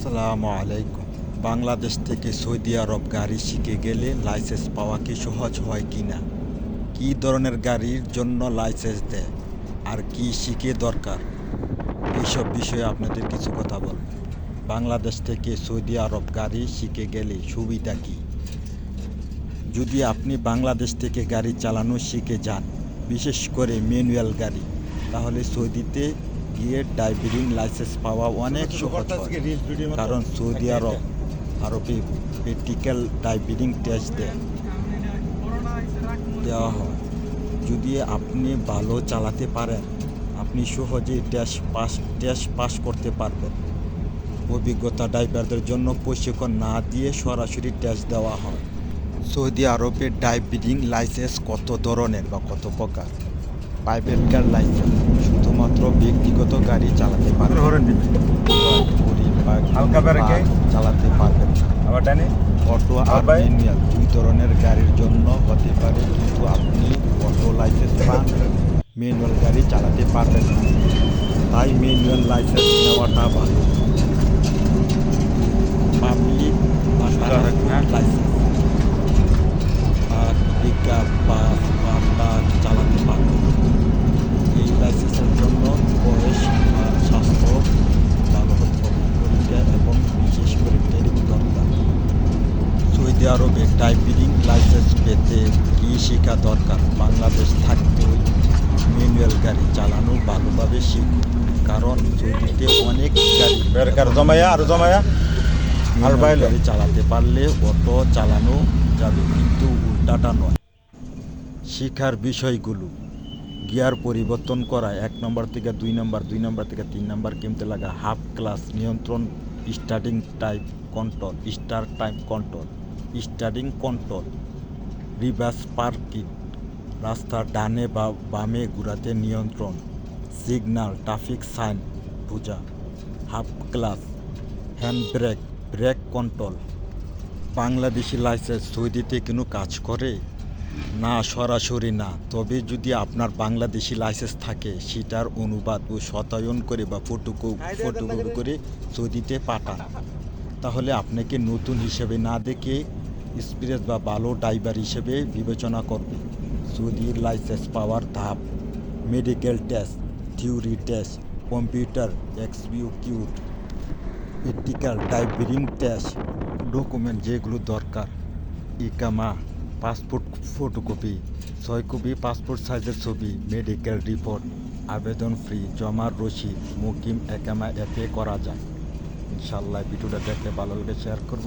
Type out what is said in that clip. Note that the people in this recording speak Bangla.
আসসালামু আলাইকুম। বাংলাদেশ থেকে সৌদি আরব গাড়ি শিখে গেলে লাইসেন্স পাওয়া কি সহজ হয় কি না? কী ধরনের গাড়ির জন্য লাইসেন্স দেয়? আর কি শিখে দরকার? এইসব বিষয়ে আপনাদের কিছু কথা বলব। বাংলাদেশ থেকে সৌদি আরব গাড়ি শিখে গেলে সুবিধা কী? যদি আপনি বাংলাদেশ থেকে গাড়ি চালানো শিখে যান, বিশেষ করে ম্যানুয়াল গাড়ি, তাহলে সৌদিতে গিয়ে ড্রাইভিং লাইসেন্স পাওয়া অনেক সহজ হয়। কারণ সৌদি আরব আরবে প্র্যাকটিক্যাল ড্রাইভিং টেস্ট দেয়। দেওয়া হয়। যদি আপনি ভালো চালাতে পারেন আপনি সহজেই টেস্ট পাস টেস্ট পাস করতে পারবেন। অভিজ্ঞতা ড্রাইভারদের জন্য প্রশিক্ষণ না দিয়ে সরাসরি টেস্ট দেওয়া হয়। সৌদি আরবে ড্রাইভিং লাইসেন্স কত ধরনের বা কত প্রকার? Private car license. শুধুমাত্র ব্যক্তিগত গাড়ি চালাতে পারবেন হালকা? চালাতে পারবেন আবার ডানে? অটো আর আর ম্যানুয়াল দুই ধরনের গাড়ির জন্য হতে পারে কিন্তু আপনি অটো লাইসেন্স পান ম্যানুয়াল গাড়ি চালাতে পারবেন না। তাই ম্যানুয়াল লাইসেন্স নেওয়াটা ভালো পাবলিক হ্যাঁ। লাইসেন্স ট্রাক পিকআপ বাস বা ট্রাক চালাতে পারবেন এই লাইসেন্সের জন্য বয়স আর স্বাস্থ্য ভালো হতে হবে পরীক্ষা এবং বিশেষ করে ট্রেনিং দরকার সৌদি আরবে টাইপিং লাইসেন্স পেতে কী শেখা দরকার। বাংলাদেশ থাকতেও ম্যানুয়াল গাড়ি চালানো ভালোভাবে শিখুন কারণ সৌদিতে অনেক গাড়ি জমায়া আর জমায়া আর আর গাড়ি চালাতে পারলে অটো চালানো যাবে কিন্তু উল্টাটা নয়। শিখার বিষয়গুলো গিয়ার পরিবর্তন করা এক নম্বর থেকে দুই নম্বর দুই নম্বর থেকে তিন নম্বর কিনতে লাগা হাফ ক্লাস নিয়ন্ত্রণ starting type control star type control starting control reverse parking রাস্তার ডানে বা বামে ঘোরাতে নিয়ন্ত্রণ সিগন্যাল ট্রাফিক সাইন বোঝা half clutch hand brake brake control. Bangladeshi license সৌদিতে কোনো কাজ করে? না সরাসরি না। তবে যদি আপনার বাংলাদেশি লাইসেন্স থাকে সেটার অনুবাদ ও শতায়ন করে বা ফটোকো ফটোকপি করে সৌদিতে পাঠান। তাহলে আপনাকে নতুন হিসেবে না দেখে এক্সপিরিয়েন্স বা ভালো ড্রাইভার হিসেবে বিবেচনা করবে। যদি লাইসেন্স পাওয়ার ধাপ, medical test, theory test, computer এক্সবিউকিউট practical driving test, document যেগুলো দরকার, ইকামা, পাসপোর্ট ফটোকপি, ছয় কপি পাসপোর্ট সাইজের ছবি, মেডিকেল রিপোর্ট, আবেদন ফ্রি জমার রসিদ মুকিম, একামা অ্যাপে করা যায়। ইনশাল্লাহ ভিডিওটা দেখলে ভালো লাগলে শেয়ার করব